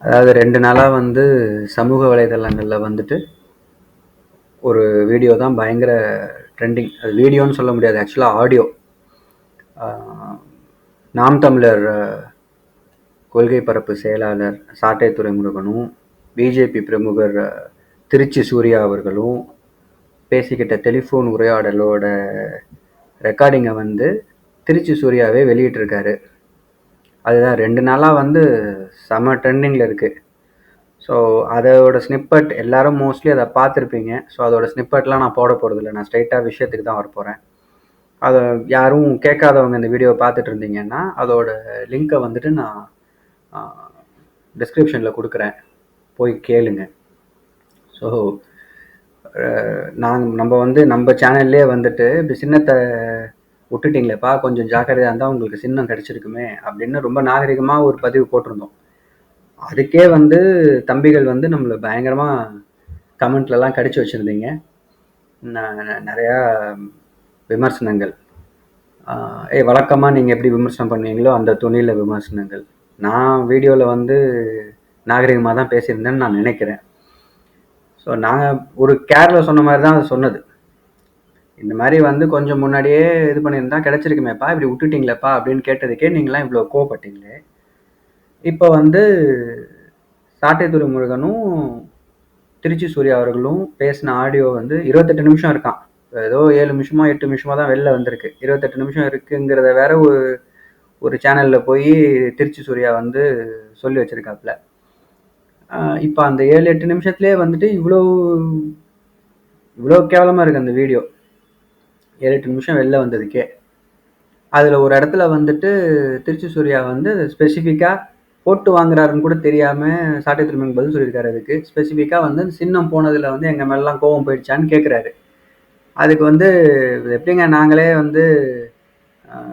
அதாவது ரெண்டு நாளாக வந்து சமூக வலைதளங்களில் வந்துட்டு ஒரு வீடியோ தான் பயங்கர ட்ரெண்டிங் அது வீடியோன்னு சொல்ல முடியாது ஆக்சுவலாக ஆடியோ நாம் தமிழர் கொள்கை பரப்பு செயலாளர் சாட்டை முருகனும் பிஜேபி பிரமுகர் திருச்சி சூர்யா அவர்களும் பேசிக்கிட்ட டெலிஃபோன் உரையாடலோட ரெக்கார்டிங்கை வந்து திருச்சி சூர்யாவே வெளியிட்டிருக்காரு. அதுதான் ரெண்டு நாளாக வந்து செம ட்ரெண்டிங்கில் இருக்குது ஸோ அதோட ஸ்னிப்பட் எல்லாரும் மோஸ்ட்லி அதை பார்த்துருப்பீங்க. ஸோ அதோட ஸ்னிப்பட்லாம் நான் போட போகிறதில்ல நான் ஸ்ட்ரைட்டாக விஷயத்துக்கு தான் வரப்போகிறேன் அதை யாரும் கேட்காதவங்க இந்த வீடியோவை பார்த்துட்டு இருந்தீங்கன்னா அதோட லிங்க்கை வந்துட்டு நான் டிஸ்கிரிப்ஷனில் கொடுக்குறேன். போய் கேளுங்க. ஸோ நான் நம்ம வந்து நம்ம சேனல்லே வந்துட்டு இப்படி சின்னத்தை விட்டுட்டிங்களேப்பா கொஞ்சம் ஜாக்கிரதையாக இருந்தால் உங்களுக்கு சின்னம் கிடச்சிருக்குமே அப்படின்னு ரொம்ப நாகரிகமாக ஒரு பதிவு போட்டிருந்தோம். அதுக்கே வந்து தம்பிகள் வந்து நம்மளை பயங்கரமாக கமெண்ட்லலாம் கடிச்சு வச்சுருந்தீங்க. நிறையா விமர்சனங்கள். ஆஹ் ஏய் வழக்கமாக நீங்கள் எப்படி விமர்சனம் பண்ணுவீங்களோ அந்த துணியில் விமர்சனங்கள். நான் வீடியோவில் வந்து நாகரிகமாக தான் பேசியிருந்தேன்னு நான் நினைக்கிறேன். ஸோ நான் ஒரு கேரில் சொன்ன மாதிரி தான் அது சொன்னது. இந்த மாதிரி வந்து கொஞ்சம் முன்னாடியே இது பண்ணியிருந்தா கிடச்சிருக்குமேப்பா இப்படி விட்டுட்டீங்களேப்பா அப்படின்னு கேட்டதுக்கே நீங்களாம் இவ்வளோ கோவப்பட்டீங்களே. இப்போ வந்து சாட்டைத்துறை முருகனும் திருச்சி சூர்யா அவர்களும் பேசின ஆடியோ வந்து இருபத்தெட்டு நிமிஷம் இருக்கான் ஏதோ ஏழு நிமிஷமா எட்டு நிமிஷமா தான் வெளில வந்திருக்கு. இருபத்தெட்டு நிமிஷம் இருக்குங்கிறத வேற ஒரு ஒரு சேனலில் போய் திருச்சி சூர்யா வந்து சொல்லி வச்சிருக்காப்புல இப்போ அந்த ஏழு எட்டு நிமிஷத்துலேயே வந்துட்டு இவ்வளோ இவ்வளோ கேவலமாக இருக்குது அந்த வீடியோ ஏழு எட்டு நிமிஷம் வெளில வந்ததுக்கே. அதில் ஒரு இடத்துல வந்துட்டு திருச்சி சூர்யா வந்து ஸ்பெசிஃபிக்காக போட்டு வாங்குறாருன்னு கூட தெரியாமல் சாட்டை திருமணம் பதில் சொல்லியிருக்காரு அதுக்கு. ஸ்பெசிஃபிக்காக வந்து சின்னம் போனதில் வந்து எங்கள் மேலாம் கோவம் போயிடுச்சான்னு கேட்குறாரு அதுக்கு வந்து எப்படிங்க நாங்களே வந்து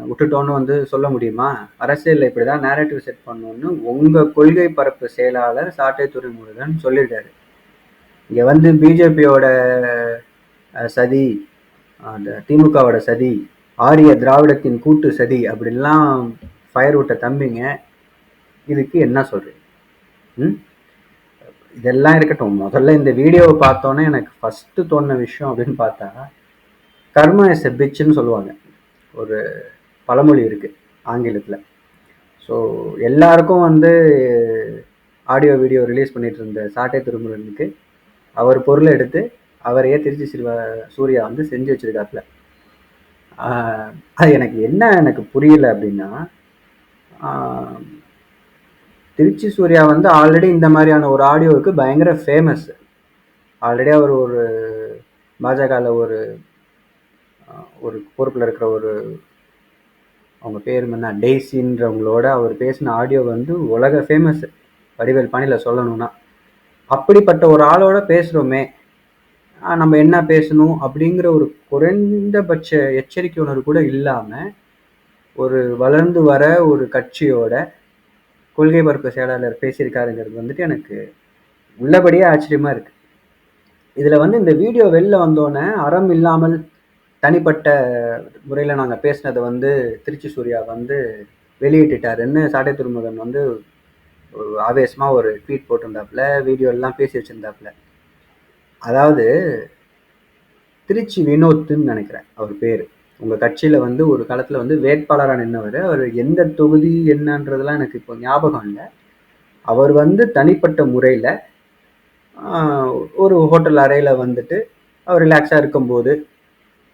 விட்டுட்டோன்னு வந்து சொல்ல முடியுமா? அரசியலில் இப்படி தான் நேரட்டிவ் செட் பண்ணணும்னு உங்கள் கொள்கை பரப்பு செயலாளர் சாட்டை துறைமுருகன் சொல்லியிருக்காரு. இங்கே வந்து பிஜேபியோட சதி அந்த திமுகவோட சதி ஆரிய திராவிடத்தின் கூட்டு சதி அப்படின்லாம் ஃபயர் விட்ட தம்பிங்க. இதுக்கு என்ன சொல்றீங்க ம்? இதெல்லாம் இருக்கட்டும். முதல்ல இந்த வீடியோவை பார்த்தோன்னே எனக்கு ஃபஸ்ட்டு தோணுன விஷயம் அப்படின்னு பார்த்தா கர்மா இஸ் எ பிச்சுன்னு சொல்லுவாங்க. ஒரு பழமொழி இருக்குது ஆங்கிலத்தில். ஸோ எல்லாருக்கும் வந்து ஆடியோ வீடியோ ரிலீஸ் பண்ணிட்டு இருந்த சாட்டை திருமுருகனுக்கு அவர் பொருளை எடுத்து அவரையே திருச்சி சிறுவ சூர்யா வந்து செஞ்சு வச்சுருக்காப்புல. அது எனக்கு என்ன எனக்கு புரியல அப்படின்னா திருச்சி சூர்யா வந்து ஆல்ரெடி இந்த மாதிரியான ஒரு ஆடியோவுக்கு பயங்கர ஃபேமஸ் ஆல்ரெடி அவர் ஒரு பாஜகவில் ஒரு ஒரு பொறுப்பில் இருக்கிற ஒரு அவங்க பேர் என்ன டெய்ஸின்றவங்களோட அவர் பேசின ஆடியோ வந்து உலக ஃபேமஸ் வடிவேல் பணியில் சொல்லணும்னா. அப்படிப்பட்ட ஒரு ஆளோட பேசுகிறோமே நம்ம என்ன பேசணும் அப்படிங்கிற ஒரு குறைந்தபட்ச எச்சரிக்கை உணர்வு கூட இல்லாமல் ஒரு வளர்ந்து வர ஒரு கட்சியோட கொள்கை பரப்பு செயலாளர் பேசியிருக்காருங்கிறது வந்துட்டு எனக்கு உள்ளபடியே ஆச்சரியமாக இருக்குது இதில் வந்து இந்த வீடியோ வெளில வந்தோடனே அறம் இல்லாமல் தனிப்பட்ட முறையில் நாங்கள் பேசினதை வந்து திருச்சி சூர்யா வந்து வெளியிட்டுட்டாருன்னு சாட்டை துருமுகன் வந்து ஒரு ஆவேசமாக ஒரு ட்வீட் போட்டிருந்தாப்புல வீடியோலாம் பேசி வச்சுருந்தாப்புல. அதாவது திருச்சி வினோத்துன்னு நினைக்கிறேன் அவர் பேர். உங்கள் கட்சியில் வந்து ஒரு காலத்தில் வந்து வேட்பாளராக நின்றவர் அவர் எந்த தொகுதி என்னன்றதெல்லாம் எனக்கு இப்போ ஞாபகம் இல்லை. அவர் வந்து தனிப்பட்ட முறையில் ஒரு ஹோட்டல் அறையில் வந்துட்டு அவர் ரிலாக்ஸாக இருக்கும்போது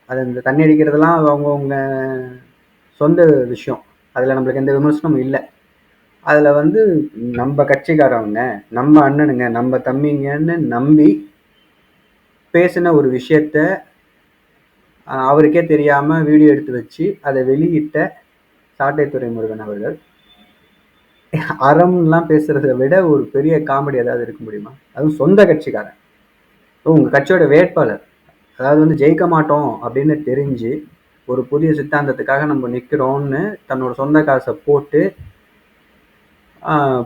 அது இந்த தண்ணி அடிக்கிறதெல்லாம் அவங்கவுங்க சொந்த விஷயம். அதில் நம்மளுக்கு எந்த விமர்சனமும் இல்லை. அதில் வந்து நம்ம கட்சிக்காரவங்க நம்ம அண்ணனுங்க நம்ம தம்பிங்கன்னு நம்பி பேசின ஒரு விஷயத்த அவருக்கே தெரியாமல் வீடியோ எடுத்து வச்சு அதை வெளியிட்ட சாட்டைத்துறை முருகன் அவர்கள். அறம்லாம் பேசுறதை விட ஒரு பெரிய காமெடி ஏதாவது இருக்க முடியுமா? அதுவும் சொந்த கட்சிக்காரன். உங்கள் கட்சியோட வேட்பாளர். அதாவது வந்து ஜெயிக்க மாட்டோம் அப்படின்னு தெரிஞ்சு ஒரு புதிய சித்தாந்தத்துக்காக நம்ம நிற்கிறோம்னு தன்னோட சொந்த காசை போட்டு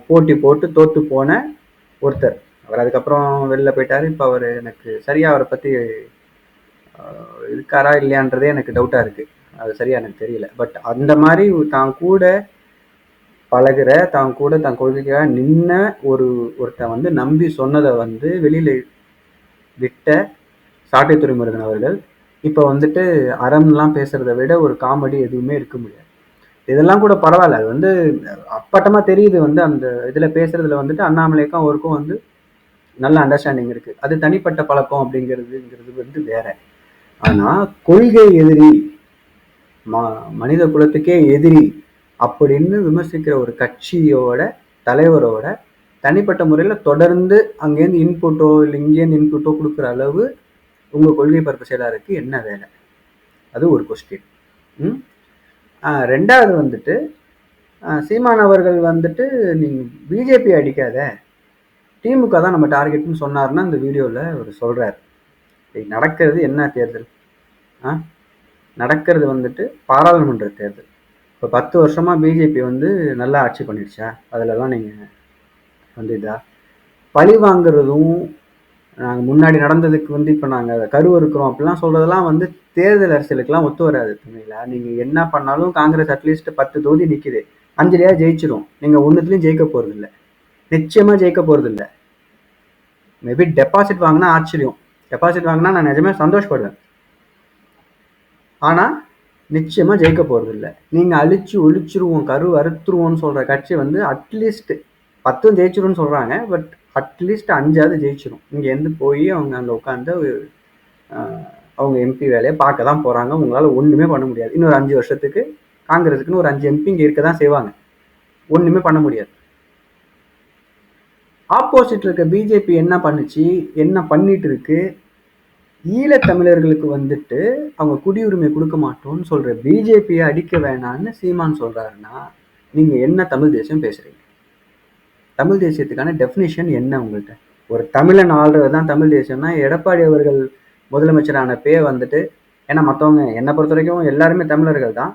போட்டி போட்டு தோற்று போன ஒருத்தர். அவர் அதுக்கப்புறம் வெளில போயிட்டார். இப்போ அவர் எனக்கு சரியாக அவரை பற்றி இருக்காரா இல்லையான்றதே எனக்கு டவுட்டாக இருக்குது அது சரியா எனக்கு தெரியல. பட் அந்த மாதிரி தான் கூட பழகுற தான் கூட தன் கொள்கைக்காக நின்ன ஒரு ஒருத்தன் வந்து நம்பி சொன்னதை வந்து வெளியில் விட்ட சாட்டை துறைமுருகன் அவர்கள் இப்போ வந்துட்டு அறம்லாம் பேசுகிறத விட ஒரு காமெடி எதுவுமே இருக்க முடியாது. இதெல்லாம் கூட பரவாயில்ல. அது வந்து அப்பட்டமாக தெரியுது வந்து அந்த இதில் பேசுகிறதுல வந்துட்டு அண்ணாமலைக்கும் அவருக்கும் வந்து நல்ல அண்டர்ஸ்டாண்டிங் இருக்குது அது தனிப்பட்ட பழக்கம் அப்படிங்கிறதுங்கிறது வந்து வேற. ஆனா கொள்கை எதிரி ம- மனித குலத்துக்கே எதிரி அப்படின்னு விமர்சிக்கிற ஒரு கட்சியோட தலைவரோட தனிப்பட்ட முறையில் தொடர்ந்து அங்கேருந்து இன்புட்டோ இல்லை இங்கேருந்து இன்புட்டோ கொடுக்குற அளவு உங்கள் கொள்கை பரப்பு செயலாளருக்கு என்ன வேலை? அது ஒரு கொஸ்டின் ம்? ரெண்டாவது வந்துட்டு சீமான் அவர்கள் வந்துட்டு நீங்கள் பிஜேபி அடிக்காத திமுக தான் நம்ம டார்கெட்னு சொன்னார்னா இந்த வீடியோவில் அவர் சொல்கிறார் நடக்கிறது என்ன தேர்தல்? ஆ? நடக்கிறது வந்துட்டு பாராளுமன்ற தேர்தல். இப்போ பத்து வருஷமாக பிஜேபி வந்து நல்லா ஆட்சி பண்ணிடுச்சா? அதிலலாம் நீங்கள் வந்து இதா பழி வாங்குறதும் நாங்கள் முன்னாடி நடந்ததுக்கு வந்து இப்போ நாங்கள் கருவு இருக்கிறோம் அப்படிலாம் சொல்கிறதெல்லாம் வந்து தேர்தல் அரசியலுக்கெல்லாம் ஒத்து வராது தமிழா நீங்கள் என்ன பண்ணாலும் காங்கிரஸ் அட்லீஸ்ட் பத்து தொகுதி நிற்கிது அஞ்சலியாக ஜெயிச்சிடும் நீங்கள் ஒன்றுத்துலையும் ஜெயிக்க போகிறதில்ல நிச்சயமாக ஜெயிக்க போகிறதில்ல மேபி டெபாசிட் வாங்கினா ஆச்சரியம் டெபாசிட் வாங்கினா நான் நிஜமே சந்தோஷப்படுவேன். ஆனால் நிச்சயமாக ஜெயிக்க போகிறது இல்லை நீங்கள் அழிச்சு ஒழிச்சிருவோம் கரு அறுத்துருவோம்னு சொல்கிற கட்சி வந்து அட்லீஸ்ட் பத்தும் ஜெயிச்சிரும்னு சொல்கிறாங்க பட் அட்லீஸ்ட் அஞ்சாவது ஜெயிச்சிரும். இங்கேருந்து போய் அவங்க அங்கே உட்காந்து அவங்க எம்பி வேலையை பார்க்க தான் போகிறாங்க உங்களால் ஒன்றுமே பண்ண முடியாது. இன்னொரு அஞ்சு வருஷத்துக்கு காங்கிரஸுக்குன்னு ஒரு அஞ்சு எம்பி இங்கே இருக்க தான் செய்வாங்க. ஒன்றுமே பண்ண முடியாது. ஆப்போசிட்டில் இருக்க பிஜேபி என்ன பண்ணுச்சு? என்ன பண்ணிட்டு இருக்கு? ஈழத்தமிழர்களுக்கு வந்துட்டு அவங்க குடியுரிமை கொடுக்க மாட்டோம்னு சொல்ற பிஜேபியை அடிக்க வேணாம்னு சீமான் சொல்றாருன்னா நீங்க என்ன தமிழ் தேசியம் பேசுறீங்க? தமிழ் தேசியத்துக்கான டெஃபினேஷன் என்ன உங்கள்கிட்ட ஒரு தமிழன் ஆள்றது தான் தமிழ் தேசியம்னா எடப்பாடி அவர்கள் முதலமைச்சரான பே வந்துட்டு ஏன்னா மற்றவங்க என்னை பொறுத்த வரைக்கும் எல்லாருமே தமிழர்கள் தான்.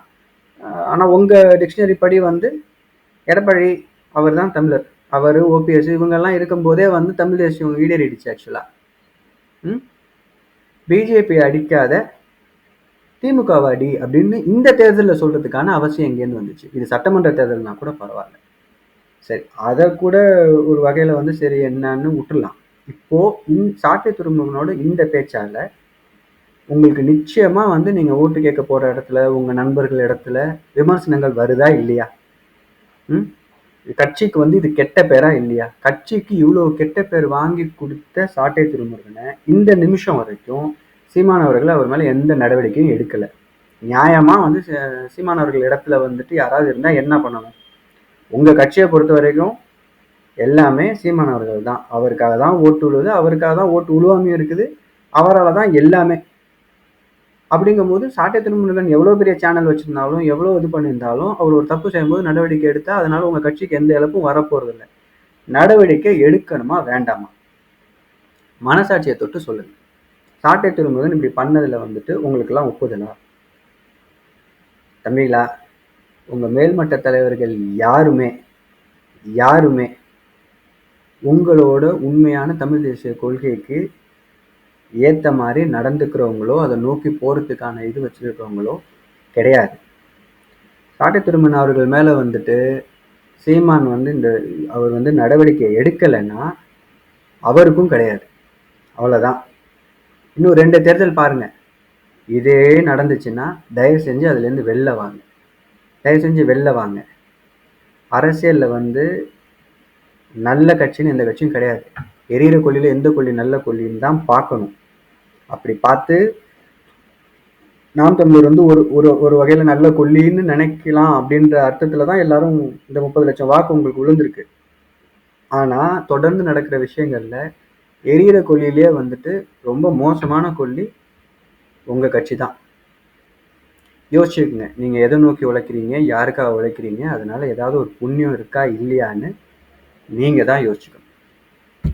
ஆனால் உங்கள் டிக்ஷனரி படி வந்து எடப்பாடி அவர் தான் தமிழர். அவர் ஓபிஎஸ் இவங்கெல்லாம் இருக்கும்போதே வந்து தமிழ் தேசியம் ஈடேறிடுச்சு ஆக்சுவலாக ம்? பிஜேபி அடிக்காத திமுகவை அடி அப்படின்னு இந்த தேர்தலில் சொல்கிறதுக்கான அவசியம் எங்கேருந்து வந்துச்சு? இது சட்டமன்ற தேர்தல்னா கூட பரவாயில்ல. சரி அதை கூட ஒரு வகையில் வந்து சரி என்னன்னு விட்டுடலாம். இப்போது இந் சாட்டை துரும்புகளோட இந்த பேச்சால் உங்களுக்கு நிச்சயமாக வந்து நீங்கள் ஓட்டு கேட்க போகிற இடத்துல உங்கள் நண்பர்கள் இடத்துல விமர்சனங்கள் வருதா இல்லையா? ம்? கட்சிக்கு வந்து இது கெட்ட பேரா இல்லையா? கட்சிக்கு இவ்வளோ கெட்ட பேர் வாங்கி கொடுத்த சாட்டை திருமுருகனை இந்த நிமிஷம் வரைக்கும் சீமான் அவர்கள் அவர் மேலே எந்த நடவடிக்கையும் எடுக்கலை. நியாயமாக வந்து சீமான் அவர்கள் இடத்துல வந்துட்டு யாராவது இருந்தால் என்ன பண்ணணும்? உங்கள் கட்சியை பொறுத்த வரைக்கும் எல்லாமே சீமான் அவர்கள் தான். அவருக்காக தான் ஓட்டு விழுது அவருக்காக தான் ஓட்டு உழுவாமையும் இருக்குது. அவரால் தான் எல்லாமே அப்படிங்கும்போது சாட்டை திருமுருகன் எவ்வளோ பெரிய சேனல் வச்சிருந்தாலும் எவ்வளோ இது பண்ணியிருந்தாலும் அவர் ஒரு தப்பு செய்யும்போது நடவடிக்கை எடுத்தால் அதனால உங்கள் கட்சிக்கு எந்த இழப்பும் வரப்போறதில்ல. நடவடிக்கை எடுக்கணுமா வேண்டாமா? மனசாட்சியை தொட்டு சொல்லுங்க. சாட்டை திருமுருகன் இப்படி பண்ணதில் வந்துட்டு உங்களுக்கெல்லாம் ஒப்புதலா? தம்பிகளா உங்கள் மேல்மட்ட தலைவர்கள் யாருமே யாருமே உங்களோட உண்மையான தமிழ் தேசிய கொள்கைக்கு ஏற்ற மாதிரி நடந்துக்கிறவங்களோ அதை நோக்கி போகிறதுக்கான இது வச்சுருக்கிறவங்களோ கிடையாது. சாட்டை திருமணம் அவர்கள் மேலே வந்துட்டு சீமான் வந்து இந்த அவர் வந்து நடவடிக்கை எடுக்கலைன்னா அவருக்கும் கிடையாது. அவ்வளோதான் இன்னும் ரெண்டு தேர்தல் பாருங்கள் இதே நடந்துச்சுன்னா தயவு செஞ்சு அதுலேருந்து வெளில வாங்க. தயவு செஞ்சு வெளில வாங்க. அரசியலில் வந்து நல்ல கட்சின்னு எந்த கட்சியும் கிடையாது. எரியிற கொல்லியில் எந்த கொல்லி நல்ல கொல்லின்னு தான் பார்க்கணும். அப்படி பார்த்து நாம் தமிழர் வந்து ஒரு ஒரு ஒரு வகையில் நல்ல கொல்லின்னு நினைக்கலாம் அப்படின்ற அர்த்தத்தில் தான் எல்லாரும் இந்த முப்பது லட்சம் வாக்கு உங்களுக்கு விழுந்திருக்கு. ஆனால் தொடர்ந்து நடக்கிற விஷயங்களில் எரியிற கொல்லியிலே வந்துட்டு ரொம்ப மோசமான கொல்லி உங்கள் கட்சி தான். யோசிச்சுக்குங்க நீங்கள் எதை நோக்கி உழைக்கிறீங்க யாருக்காக உழைக்கிறீங்க அதனால ஏதாவது ஒரு புண்ணியம் இருக்கா இல்லையான்னு நீங்கள் தான் யோசிச்சுக்கணும்.